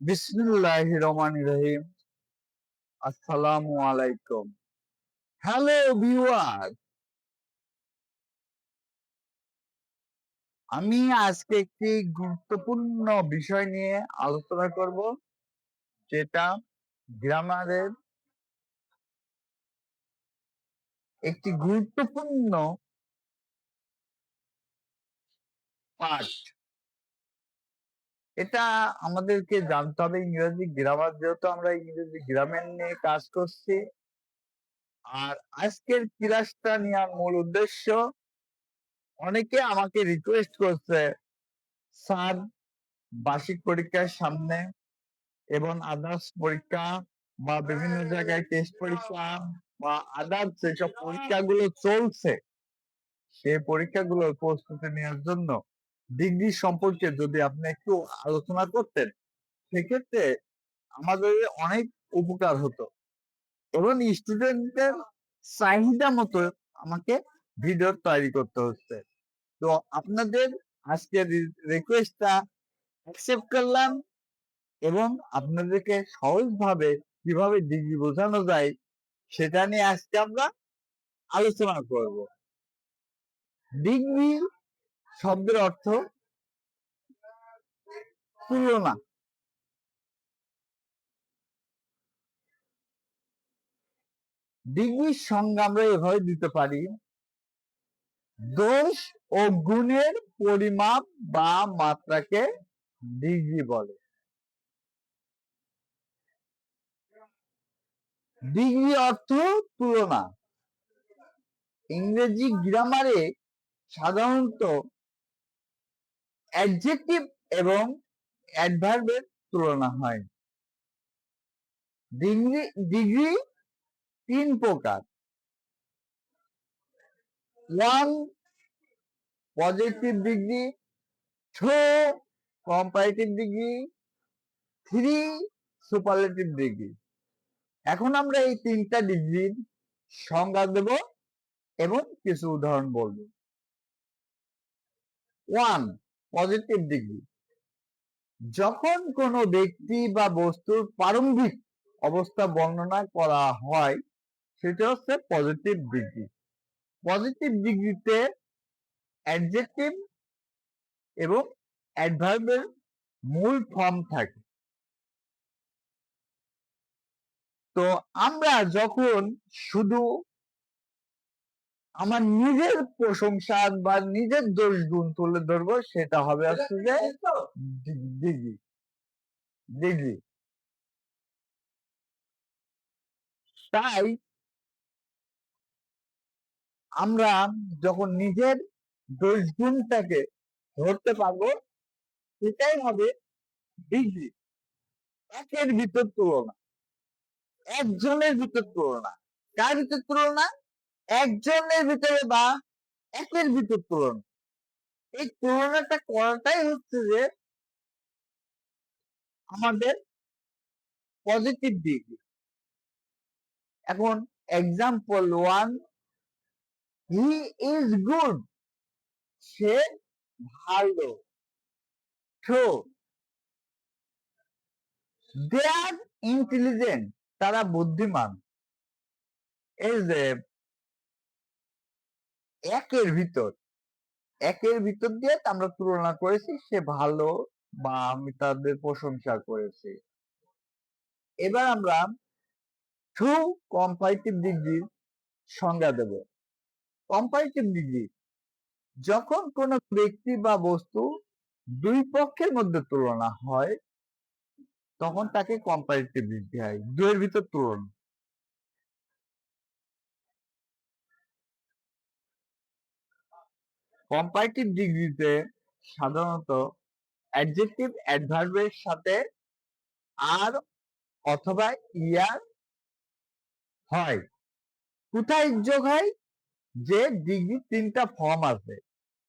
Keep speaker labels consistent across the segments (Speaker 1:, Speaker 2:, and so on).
Speaker 1: বিসমিল্লাহ রহমান রহিম আসসালামু আলাইকুম। Hello viewer. আমি আজকে একটি গুরুত্বপূর্ণ বিষয় নিয়ে আলোচনা করব, যেটা গ্রামারের একটি গুরুত্বপূর্ণ পাঠ। এটা আমাদেরকে জানতে হবে ইংরেজি গ্রামার, যেহেতু আমরা ইংরেজি গ্রামার নিয়ে কাজ করছি। আর আজকের ক্লাসটা নেওয়ার মূল উদ্দেশ্য, অনেকে আমাকে রিকোয়েস্ট করছে, স্যার, বার্ষিক পরীক্ষার সামনে এবং আদার্স পরীক্ষা বা বিভিন্ন জায়গায় টেস্ট পরীক্ষা বা আদার্স যেসব পরীক্ষাগুলো চলছে সেই পরীক্ষাগুলোর প্রস্তুতি নেওয়ার জন্য ডিগ্রি সম্পর্কে যদি আপনি একটু আলোচনা করতেন, সেক্ষেত্রে আমাদের অনেক উপকার হতো। এবং স্টুডেন্টদের চাহিদা মতো আমাকে ভিডিও তৈরি করতে হচ্ছে। তো আপনাদের আজকের রিকোয়েস্টটা অ্যাকসেপ্ট করলাম এবং আপনাদেরকে সহজভাবে কীভাবে ডিগ্রি বোঝানো যায়, সেটা নিয়ে আজকে আমরা আলোচনা করব। ডিগ্রি শব্দের অর্থ তুলনা। ডিগ্রির সংজ্ঞা আমরা এভাবে দিতে পারি, দোষ ও গুণের পরিমাপ বা মাত্রাকে ডিগ্রি বলে। ডিগ্রি অর্থ তুলনা। ইংরেজি গ্রামারে সাধারণত অ্যাডজেক্টিভ এবং অ্যাডভার্বের তুলনা হয়। ডিগ্রি ডিগ্রি তিন প্রকার। One positive degree two comparative degree three superlative degree এখন আমরা এই তিনটা ডিগ্রির সংজ্ঞা দেব এবং কিছু উদাহরণ বলব। ওয়ান পজিটিভ ডিগ্রি যখন কোনো ব্যক্তি বা বস্তুর প্রারম্ভিক অবস্থা বর্ণনা করা হয়, সেটা হচ্ছে পজিটিভ ডিগ্রি পজিটিভ ডিগ্রিতে অ্যাডজেক্টিভ এবং অ্যাডভার্বের মূল ফর্ম থাকে। তো আমরা যখন শুধু আমার নিজের প্রশংসা বা নিজের দোষ গুণ তুলে ধরবো সেটা হবে হচ্ছে যে ডিগ্রি ডিগ্রি তাই আমরা যখন নিজের দোষ গুণটাকে ধরতে পারব সেটাই হবে ডিগ্রি একের ভিতর তুলনা। একজনের ভিতর তুলনা। কার ভিতর তুলনা? একজনের ভিতরে বা একের ভিতর তুলনা। এই তুলনাটা করাটাই হচ্ছে যে আমাদের পজিটিভ ডিগ্রি এখন example one he is good সে ভালো ট্রু দে আর ইন্টেলিজেন্ট তারা বুদ্ধিমান। এই যে একের ভিতর। একের ভিতর দিয়ে আমরা তুলনা করেছি সে ভালো বা আমি তাদের প্রশংসা করেছি। এবার আমরা টু কম্পারেটিভ ডিগ্রির সংজ্ঞা দেব। কম্পারেটিভ ডিগ্রি যখন কোন ব্যক্তি বা বস্তু দুই পক্ষের মধ্যে তুলনা হয়, তখন তাকে কম্পারেটিভ ডিগ্রি হয় দুয়ের ভিতর তুলনা। কম্পারেটিভ ডিগ্রিতে সাধারণত অ্যাডজেক্টিভ অ্যাডভার্বের সাথে আর অথবা ইয়ার হয়। কোথায় যোগ হয়? যে ডিগ্রি তিনটা ফর্ম আছে।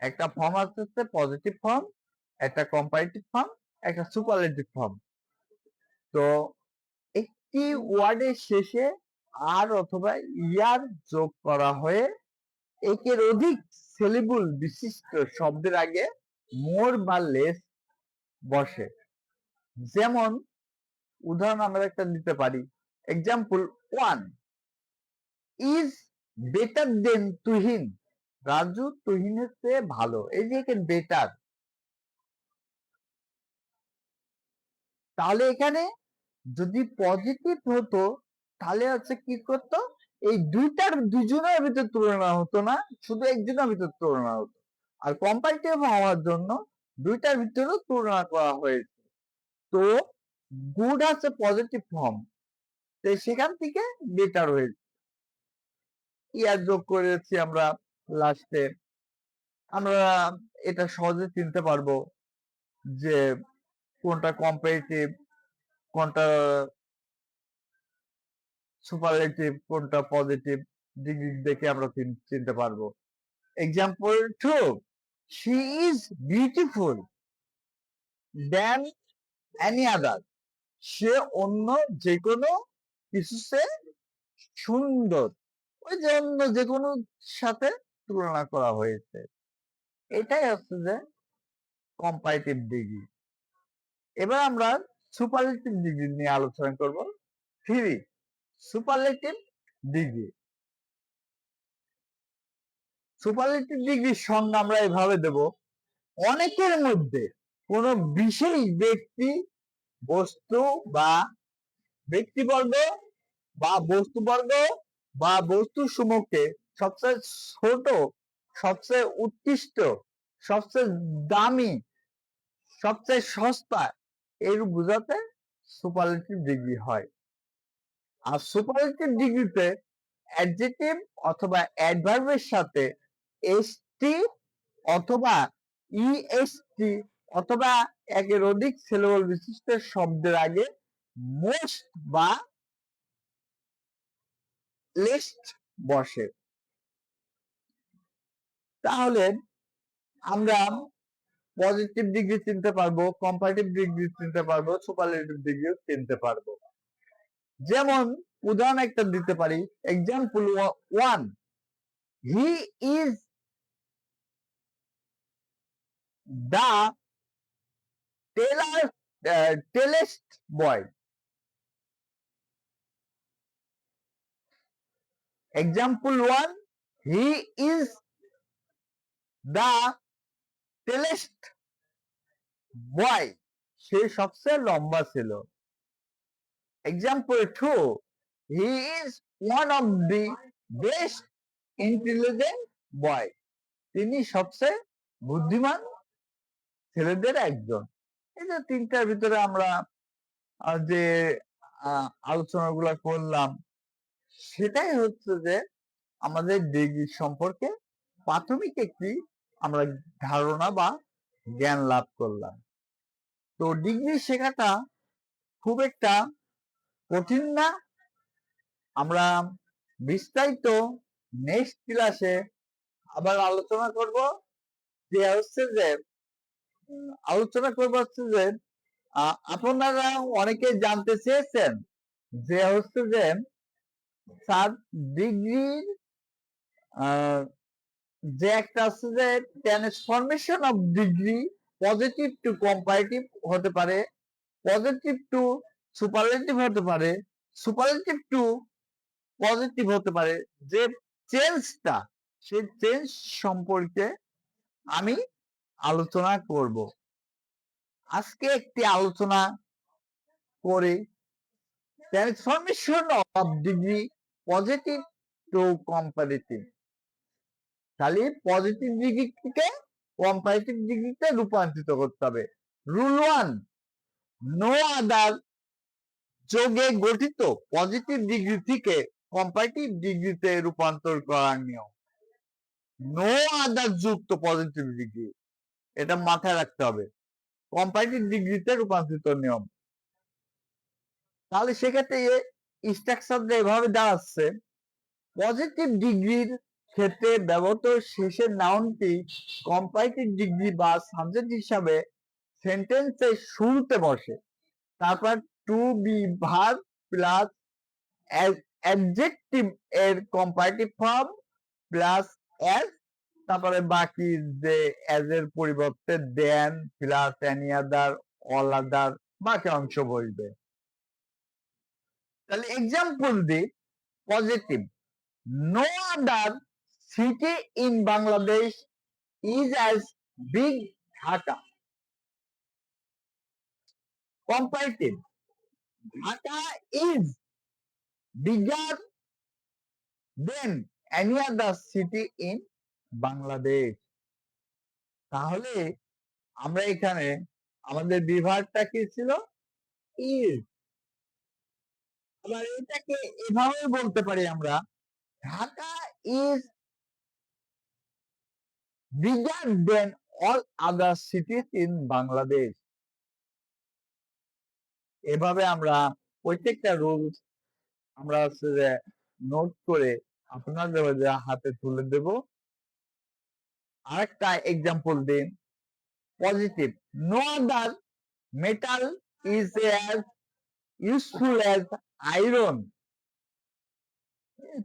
Speaker 1: একটা ফর্ম আছে পজিটিভ ফর্ম একটা কম্পারেটিভ ফর্ম একটা সুপারলেটিভ ফর্ম তো একটি ওয়ার্ডের শেষে আর অথবা ইয়ার যোগ করা হয়ে একের অধিক সেলিবুল বিশিষ্ট শব্দের আগে মোর বা লেস বসে। যেমন, উদাহরণ আমরা একটা দিতে পারি। Example one is better than Tuhin. Raju তুহিনের চেয়ে ভালো। এই যে এখানে বেটার তাহলে এখানে যদি পজিটিভ হতো, তাহলে হচ্ছে কি করতো? এই দুইটার দুজনের ভিতরে তুলনা হতো না, শুধু একজনের ভিতরে তুলনা হতো। আর কম্পারেটিভ হওয়ার জন্য দুইটার ভিতরেও তুলনা করা হয়েছে। তো গুড আছে পজিটিভ ফর্ম তো সেখান থেকে বেটার হয়েছে। ইয়ার যোগ করেছি আমরা লাস্টে আমরা এটা সহজে চিনতে পারব যে কোনটা কম্পারেটিভ কোনটা সুপারলেটিভ কোনটা পজিটিভ ডিগ্রি দেখে আমরা চিনতে পারব। Example two she is beautiful than any other সে অন্য যে কোনো কিছু সে সুন্দর। ওই যে অন্য যে কোনো সাথে তুলনা করা হয়েছে। এটাই হচ্ছে যে কম্পারেটিভ ডিগ্রি এবার আমরা সুপারলেটিভ ডিগ্রি নিয়ে আলোচনা করব। থ্রি সুপারলেটিভ ডিগ্রি সুপারলেটিভ ডিগ্রির সংজ্ঞা আমরা এভাবে দেব। অনেকের মধ্যে কোন বিশেষ ব্যক্তি বস্তু বা ব্যক্তিবর্গ বা বস্তুবর্গ বা বস্তু সমূহকে সবচেয়ে ছোট, সবচেয়ে উৎকৃষ্ট, সবচেয়ে দামি, সবচেয়ে সস্তা এর বোঝাতে সুপারলেটিভ ডিগ্রি হয়। আর সুপারলেটিভ ডিগ্রিতে অ্যাডজেক্টিভ অথবা অ্যাডভার্বের সাথে এসটি অথবা ইএসটি অথবা একের অধিক সিলেবল বিশিষ্ট শব্দের আগে মোস্ট বা লিস্ট বসে। তাহলে আমরা পজিটিভ ডিগ্রি চিনতে পারব কম্পারেটিভ ডিগ্রি চিনতে পারব সুপারলেটিভ ডিগ্রি চিনতে পারব। যেমন উদাহরণ একটা দিতে পারি example one he is the taller tallest boy example one he is the tallest boy সে সবচেয়ে লম্বা ছিল। Example two he is one of the best intelligent boy তিনি সবচেয়ে বুদ্ধিমান ছেলেদের একজন। এই যে তিনটার ভিতরে আমরা যে আলোচনাগুলো করলাম, সেটাই হচ্ছে যে, আমাদের ডিগ্রি সম্পর্কে প্রাথমিক একটি আমরা ধারণা বা জ্ঞান লাভ করলাম। তো ডিগ্রি শেখাটা খুব একটা কঠিন না। আমরা বিস্তারিত নেক্সট ক্লাসে আবার আলোচনা করব যে হচ্ছে যে আলোচনা করব হচ্ছে যে আপনারা অনেকে জানতে চেয়েছেন যে হচ্ছে যে, স্যার ডিগ্রির যে একটা আছে যে transformation of degree positive to comparative হতে পারে। পজিটিভ টু সুপারলেটিভ হতে পারে সুপারলেটিভ টু পজিটিভ হতে পারে। যে চেঞ্জটা সেই চেঞ্জ সম্পর্কে আমি আলোচনা করব। আজকে একটি আলোচনা করে transformation of degree positive to comparative তাহলে পজিটিভ ডিগ্রিকে কম্পারেটিভ ডিগ্রিতে রূপান্তরিত করতে হবে। রুল ওয়ান নো আদার যোগে গঠিত পজিটিভ ডিগ্রি থেকে কম্পারেটিভ ডিগ্রিতে রূপান্তর করার নিয়ম। নো আদার যুক্ত পজিটিভ ডিগ্রি এটা মাথায় রাখতে হবে। কম্পারেটিভ ডিগ্রিতে রূপান্তরিত নিয়ম। তাহলে সেক্ষেত্রে স্ট্রাকচারটা এভাবে দাঁড়াচ্ছে। পজিটিভ ডিগ্রির ক্ষেত্রে ব্যবহৃত শেষের নাউনটি কম্পারেটিভ ডিগ্রি বা সাবজেক্ট হিসাবে সেন্টেন্সের শুরুতে বসে। তারপর to be verb plus adjective এর কম্পারেটিভ ফর্ম প্লাস এস তারপরে বাকি যে এজ এর পরিবর্তে than plus any other all other বাকি অংশ বসবে। তাহলে example the positive no other city in Bangladesh is as big Dhaka comparative Dhaka is bigger than any other city in Bangladesh. তাহলে আমরা এখানে আমাদের বিভাগটা কি ছিল? ইজ আবার এটাকে এভাবে বলতে পারি আমরা Dhaka is bigger than all other cities in Bangladesh এভাবে আমরা প্রত্যেকটা রুলস আমরা হচ্ছে যে নোট করে আপনাদের হাতে তুলে দেব। আরেকটা এক্সাম্পল দিন। Positive no other metal is as useful as iron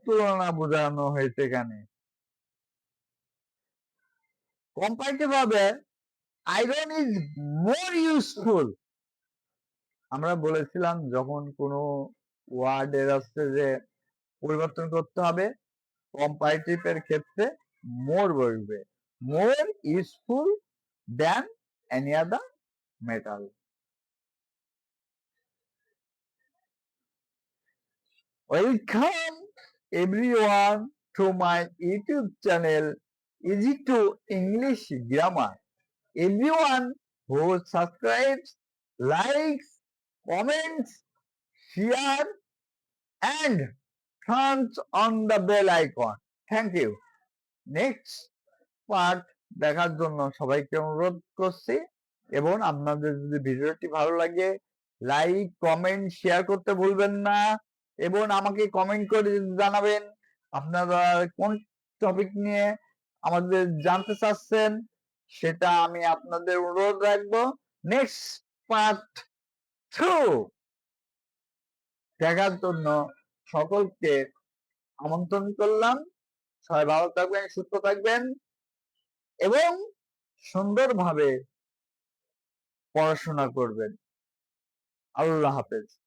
Speaker 1: তুলনা বোঝানো হয়েছে এখানে। কম্পারেটিভ ভাবে আয়রন ইজ মোর ইউজফুল আমরা বলেছিলাম যখন কোনো ওয়ার্ডের হচ্ছে যে পরিবর্তন করতে হবে কম্পারেটিভ এর ক্ষেত্রে মোর বসবে। More useful than any other metal welcome everyone to my YouTube channel easy to English grammar everyone who subscribes, likes, comments, share and turns on the bell icon. Thank you. Next part দেখার জন্য সবাইকে অনুরোধ করছি এবং আপনাদের যদি ভিডিওটি ভালো লাগে লাইক কমেন্ট শেয়ার করতে ভুলবেন না এবং আমাকে কমেন্ট করে জানাবেন আপনারা কোন টপিক নিয়ে আমাদের জানতে চাচ্ছেন সেটা আমি আপনাদের অনুরোধ রাখব নেক্সট পার্ট টু দেখার জন্য সকলকে আমন্ত্রণ করলাম। সবাই ভালো থাকবেন, সুস্থ থাকবেন এবং সুন্দরভাবে পড়াশোনা করবেন। আল্লাহ হাফেজ।